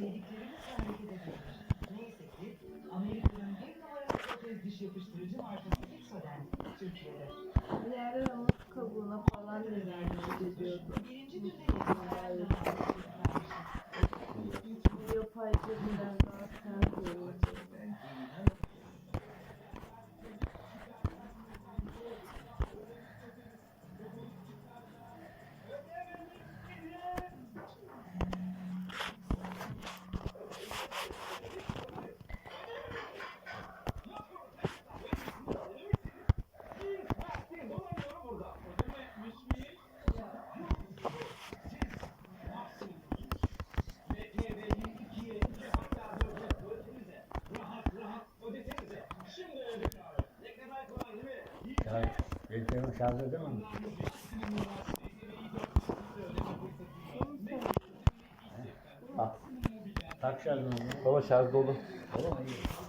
yediklerimiz hareket edebilir. Neyse ki Amerika'nın bir numaralı protez diş yapıştırıcı markası Fixoden Türkiye'de. Yerden ama kabuğuna falan neler ediyordu. Birinci türde yediğimlerden Ya elektriğini şarj edemem. Bak. Tak şarjını. Baba şarj. Tamam mı? İyi.